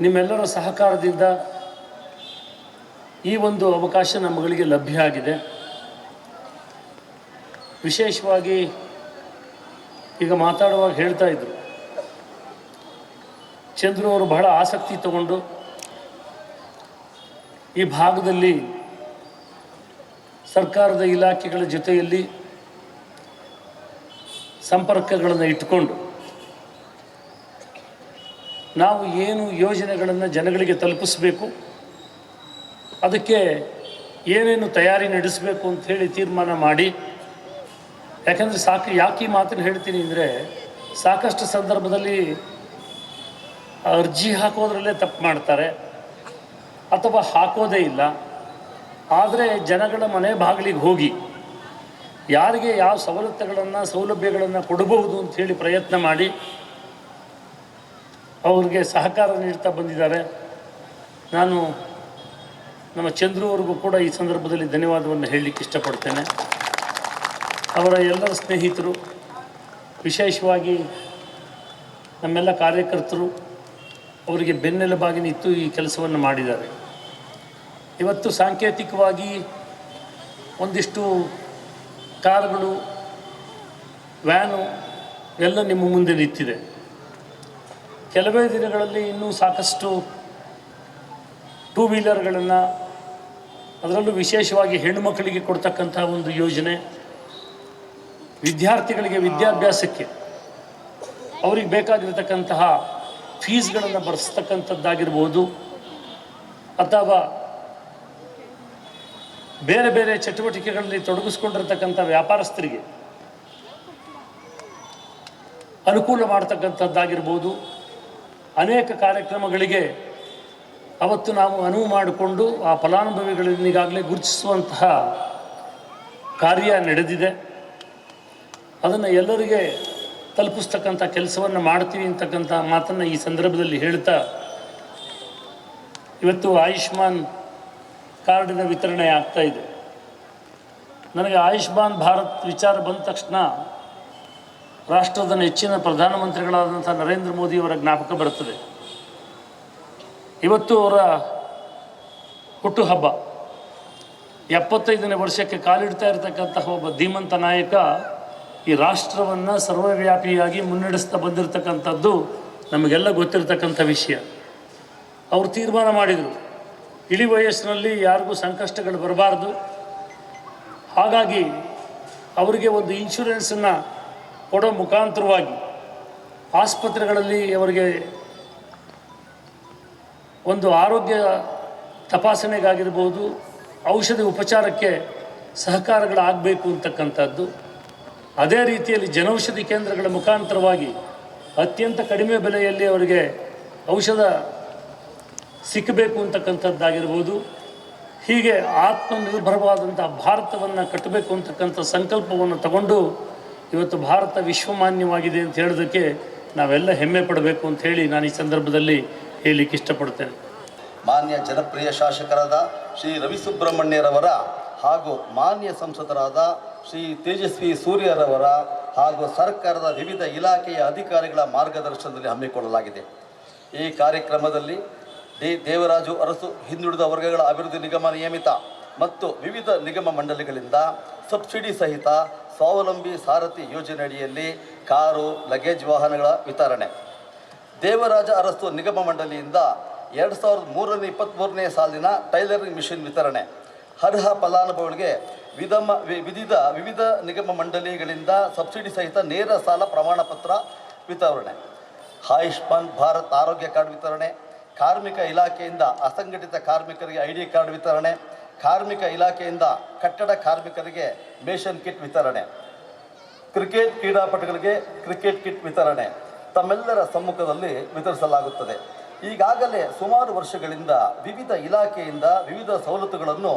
ನಿಮ್ಮೆಲ್ಲರ ಸಹಕಾರದಿಂದ ಈ ಒಂದು ಅವಕಾಶ ನಮ್ಮಗಳಿಗೆ ಲಭ್ಯ ಆಗಿದೆ ವಿಶೇಷವಾಗಿ ಈಗ ಮಾತಾಡುವಾಗ ಹೇಳ್ತಾ ಇದ್ರು. ಚಂದ್ರು ಅವರು ಬಹಳ ಆಸಕ್ತಿ ತಗೊಂಡು ಈ ಭಾಗದಲ್ಲಿ ಸರ್ಕಾರದ ಇಲಾಖೆಗಳ ಜೊತೆಯಲ್ಲಿ ಸಂಪರ್ಕಗಳನ್ನು ಇಟ್ಟುಕೊಂಡು ನಾವು ಏನು ಯೋಜನೆಗಳನ್ನು ಜನಗಳಿಗೆ ತಲುಪಿಸಬೇಕು? ಅದಕ್ಕೆ ಏನೇನು ತಯಾರಿ ನಡೆಸಬೇಕು ಅಂತ ಹೇಳಿ ತೀರ್ಮಾನ ಮಾಡಿ. ಯಾಕೆಂದರೆ ಸಾಕು, ಯಾಕೆ ಈ ಮಾತನ್ನು ಹೇಳ್ತೀನಿ ಅಂದರೆ ಸಾಕಷ್ಟು ಸಂದರ್ಭದಲ್ಲಿ ಅರ್ಜಿ ಹಾಕೋದ್ರಲ್ಲೇ ತಪ್ಪು ಮಾಡ್ತಾರೆ ಅಥವಾ ಹಾಕೋದೇ ಇಲ್ಲ. ಆದರೆ ಜನಗಳ ಮನೆ ಬಾಗಿಲಿಗೆ ಹೋಗಿ ಯಾರಿಗೆ ಯಾವ ಸವಲತ್ತುಗಳನ್ನು, ಸೌಲಭ್ಯಗಳನ್ನು ಕೊಡಬಹುದು ಹೇಳಿ ಪ್ರಯತ್ನ ಮಾಡಿ ಅವ್ರಿಗೆ ಸಹಕಾರ ನೀಡ್ತಾ ಬಂದಿದ್ದಾರೆ. ನಾನು ನಮ್ಮ ಚಂದ್ರು ಕೂಡ ಈ ಸಂದರ್ಭದಲ್ಲಿ ಧನ್ಯವಾದವನ್ನು ಹೇಳಲಿಕ್ಕೆ ಇಷ್ಟಪಡ್ತೇನೆ. ಅವರ ಎಲ್ಲರ ಸ್ನೇಹಿತರು, ವಿಶೇಷವಾಗಿ ನಮ್ಮೆಲ್ಲ ಕಾರ್ಯಕರ್ತರು, ಅವರಿಗೆ ಬೆನ್ನೆಲುಬಾಗಿ ನಿಂತು ಈ ಕೆಲಸವನ್ನು ಮಾಡಿದ್ದಾರೆ. ಇವತ್ತು ಸಾಂಕೇತಿಕವಾಗಿ ಒಂದಿಷ್ಟು ಕಾರ್ಗಳು, ವ್ಯಾನು ಎಲ್ಲ ನಿಮ್ಮ ಮುಂದೆ ನಿಂತಿದೆ. ಕೆಲವೇ ದಿನಗಳಲ್ಲಿ ಇನ್ನೂ ಸಾಕಷ್ಟು ಟೂ ವೀಲರ್ಗಳನ್ನು, ಅದರಲ್ಲೂ ವಿಶೇಷವಾಗಿ ಹೆಣ್ಣುಮಕ್ಕಳಿಗೆ ಕೊಡ್ತಕ್ಕಂಥ ಒಂದು ಯೋಜನೆ, ವಿದ್ಯಾರ್ಥಿಗಳಿಗೆ ವಿದ್ಯಾಭ್ಯಾಸಕ್ಕೆ ಅವ್ರಿಗೆ ಬೇಕಾಗಿರ್ತಕ್ಕಂತಹ ಫೀಸ್ಗಳನ್ನು ಬರೆಸ್ತಕ್ಕಂಥದ್ದಾಗಿರ್ಬೋದು, ಅಥವಾ ಬೇರೆ ಬೇರೆ ಚಟುವಟಿಕೆಗಳಲ್ಲಿ ತೊಡಗಿಸ್ಕೊಂಡಿರ್ತಕ್ಕಂಥ ವ್ಯಾಪಾರಸ್ಥರಿಗೆ ಅನುಕೂಲ ಮಾಡ್ತಕ್ಕಂಥದ್ದಾಗಿರ್ಬೋದು. ಅನೇಕ ಕಾರ್ಯಕ್ರಮಗಳಿಗೆ ಅವತ್ತು ನಾವು ಅನುವು ಮಾಡಿಕೊಂಡು ಆ ಫಲಾನುಭವಿಗಳಿಗಾಗಲೇ ಈಗಾಗಲೇ ಗುರುತಿಸುವಂತಹ ಕಾರ್ಯ ನಡೆದಿದೆ. ಅದನ್ನು ಎಲ್ಲರಿಗೆ ತಲುಪಿಸ್ತಕ್ಕಂಥ ಕೆಲಸವನ್ನು ಮಾಡ್ತೀವಿ ಅಂತಕ್ಕಂಥ ಮಾತನ್ನು ಈ ಸಂದರ್ಭದಲ್ಲಿ ಹೇಳ್ತಾ ಇವತ್ತು ಆಯುಷ್ಮಾನ್ ಕಾರ್ಡಿನ ವಿತರಣೆ ಆಗ್ತಾ ಇದೆ. ನನಗೆ ಆಯುಷ್ಮಾನ್ ಭಾರತ್ ವಿಚಾರ ಬಂದ ತಕ್ಷಣ ರಾಷ್ಟ್ರದ ನೆಚ್ಚಿನ ಪ್ರಧಾನಮಂತ್ರಿಗಳಾದಂಥ ನರೇಂದ್ರ ಮೋದಿಯವರ ಜ್ಞಾಪಕ ಬರುತ್ತದೆ. ಇವತ್ತು ಅವರ ಹುಟ್ಟುಹಬ್ಬ. ಎಪ್ಪತ್ತೈದನೇ ವರ್ಷಕ್ಕೆ ಕಾಲಿಡ್ತಾ ಇರತಕ್ಕಂತಹ ಒಬ್ಬ ಧೀಮಂತ ನಾಯಕ ಈ ರಾಷ್ಟ್ರವನ್ನು ಸರ್ವವ್ಯಾಪಿಯಾಗಿ ಮುನ್ನಡೆಸ್ತಾ ಬಂದಿರತಕ್ಕಂಥದ್ದು ನಮಗೆಲ್ಲ ಗೊತ್ತಿರತಕ್ಕಂಥ ವಿಷಯ. ಅವರು ತೀರ್ಮಾನ ಮಾಡಿದರು. ಇಳಿ ವಯಸ್ಸಿನಲ್ಲಿ ಯಾರಿಗೂ ಸಂಕಷ್ಟಗಳು ಬರಬಾರ್ದು. ಹಾಗಾಗಿ ಅವರಿಗೆ ಒಂದು ಇನ್ಶೂರೆನ್ಸನ್ನು ಕೊಡೋ ಮುಖಾಂತರವಾಗಿ ಆಸ್ಪತ್ರೆಗಳಲ್ಲಿ ಅವರಿಗೆ ಒಂದು ಆರೋಗ್ಯ ತಪಾಸಣೆಗಾಗಿರ್ಬೋದು, ಔಷಧಿ ಉಪಚಾರಕ್ಕೆ ಸಹಕಾರಗಳಾಗಬೇಕು ಅಂತಕ್ಕಂಥದ್ದು. ಅದೇ ರೀತಿಯಲ್ಲಿ ಜನೌಷಧಿ ಕೇಂದ್ರಗಳ ಮುಖಾಂತರವಾಗಿ ಅತ್ಯಂತ ಕಡಿಮೆ ಬೆಲೆಯಲ್ಲಿ ಅವರಿಗೆ ಔಷಧ ಸಿಕ್ಕಬೇಕು ಅಂತಕ್ಕಂಥದ್ದಾಗಿರ್ಬೋದು. ಹೀಗೆ ಆತ್ಮನಿರ್ಭರವಾದಂಥ ಭಾರತವನ್ನು ಕಟ್ಟಬೇಕು ಅಂತಕ್ಕಂಥ ಸಂಕಲ್ಪವನ್ನು ತಗೊಂಡು ಇವತ್ತು ಭಾರತ ವಿಶ್ವಮಾನ್ಯವಾಗಿದೆ ಅಂತ ಹೇಳೋದಕ್ಕೆ ನಾವೆಲ್ಲ ಹೆಮ್ಮೆ ಪಡಬೇಕು ಅಂತ ಹೇಳಿ ನಾನು ಈ ಸಂದರ್ಭದಲ್ಲಿ ಹೇಳಲಿಕ್ಕೆ ಇಷ್ಟಪಡ್ತೇನೆ. ಮಾನ್ಯ ಜನಪ್ರಿಯ ಶಾಸಕರಾದ ಶ್ರೀ ರವಿ ಸುಬ್ರಹ್ಮಣ್ಯರವರ ಹಾಗೂ ಮಾನ್ಯ ಸಂಸದರಾದ ಶ್ರೀ ತೇಜಸ್ವಿ ಸೂರ್ಯರವರ ಹಾಗೂ ಸರ್ಕಾರದ ವಿವಿಧ ಇಲಾಖೆಯ ಅಧಿಕಾರಿಗಳ ಮಾರ್ಗದರ್ಶನದಲ್ಲಿ ಹಮ್ಮಿಕೊಳ್ಳಲಾಗಿದೆ. ಈ ಕಾರ್ಯಕ್ರಮದಲ್ಲಿ ಡಿ ದೇವರಾಜು ಅರಸು ಹಿಂದುಳಿದ ವರ್ಗಗಳ ಅಭಿವೃದ್ಧಿ ನಿಗಮ ನಿಯಮಿತ ಮತ್ತು ವಿವಿಧ ನಿಗಮ ಮಂಡಳಿಗಳಿಂದ ಸಬ್ಸಿಡಿ ಸಹಿತ ಸ್ವಾವಲಂಬಿ ಸಾರಥಿ ಯೋಜನೆಯಡಿಯಲ್ಲಿ ಕಾರು, ಲಗೇಜ್ ವಾಹನಗಳ ವಿತರಣೆ. ದೇವರಾಜ ಅರಸು ನಿಗಮ ಮಂಡಳಿಯಿಂದ ಎರಡು ಸಾವಿರದ ಮೂರನೇ ಇಪ್ಪತ್ತ್ಮೂರನೇ ಸಾಲಿನ ಟೈಲರಿಂಗ್ ಮಿಷಿನ್ ವಿತರಣೆ. ಅರ್ಹ ಫಲಾನುಭವಿಗಳಿಗೆ ವಿಧಮ ವಿವಿಧ ವಿವಿಧ ನಿಗಮ ಮಂಡಳಿಗಳಿಂದ ಸಬ್ಸಿಡಿ ಸಹಿತ ನೇರ ಸಾಲ ಪ್ರಮಾಣ ಪತ್ರ ವಿತರಣೆ. ಆಯುಷ್ಮಾನ್ ಭಾರತ್ ಆರೋಗ್ಯ ಕಾರ್ಡ್ ವಿತರಣೆ, ಕಾರ್ಮಿಕ ಇಲಾಖೆಯಿಂದ ಅಸಂಘಟಿತ ಕಾರ್ಮಿಕರಿಗೆ ಐ ಕಾರ್ಡ್ ವಿತರಣೆ ಕಾರ್ಮಿಕ ಇಲಾಖೆಯಿಂದ ಕಟ್ಟಡ ಕಾರ್ಮಿಕರಿಗೆ ಮೇಷನ್ ಕಿಟ್ ವಿತರಣೆ. ಕ್ರಿಕೆಟ್ ಕ್ರೀಡಾಪಟುಗಳಿಗೆ ಕ್ರಿಕೆಟ್ ಕಿಟ್ ವಿತರಣೆ ತಮ್ಮೆಲ್ಲರ ಸಮ್ಮುಖದಲ್ಲಿ ವಿತರಿಸಲಾಗುತ್ತದೆ. ಈಗಾಗಲೇ ಸುಮಾರು ವರ್ಷಗಳಿಂದ ವಿವಿಧ ಇಲಾಖೆಯಿಂದ ವಿವಿಧ ಸವಲತ್ತುಗಳನ್ನು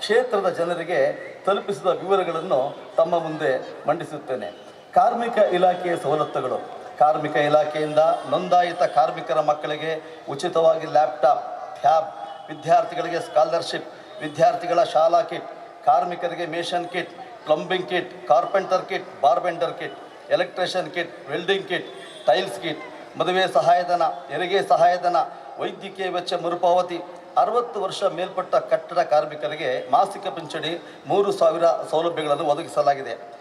ಕ್ಷೇತ್ರದ ಜನರಿಗೆ ತಲುಪಿಸಿದ ವಿವರಗಳನ್ನು ತಮ್ಮ ಮುಂದೆ ಮಂಡಿಸುತ್ತೇನೆ. ಕಾರ್ಮಿಕ ಇಲಾಖೆಯ ಸವಲತ್ತುಗಳು. ಕಾರ್ಮಿಕ ಇಲಾಖೆಯಿಂದ ನೋಂದಾಯಿತ ಕಾರ್ಮಿಕರ ಮಕ್ಕಳಿಗೆ ಉಚಿತವಾಗಿ ಲ್ಯಾಪ್ಟಾಪ್ ಟ್ಯಾಬ್ ವಿದ್ಯಾರ್ಥಿಗಳಿಗೆ ಸ್ಕಾಲರ್ಶಿಪ್ ವಿದ್ಯಾರ್ಥಿಗಳ ಶಾಲಾ ಕಿಟ್, ಕಾರ್ಮಿಕರಿಗೆ mason kit, plumbing kit, carpenter kit, bar bender kit, electrician kit, welding kit, tiles kit, ಮದುವೆ ಸಹಾಯಧನ ಹೆರಿಗೆ ಸಹಾಯಧನ, ವೈದ್ಯಕೀಯ ವೆಚ್ಚ ಮರುಪಾವತಿ, ಅರವತ್ತು ವರ್ಷ ಮೇಲ್ಪಟ್ಟ ಕಟ್ಟಡ ಕಾರ್ಮಿಕರಿಗೆ ಮಾಸಿಕ ಪಿಂಚಣಿ ಮೂರು ಸಾವಿರ ಸೌಲಭ್ಯಗಳನ್ನು ಒದಗಿಸಲಾಗಿದೆ.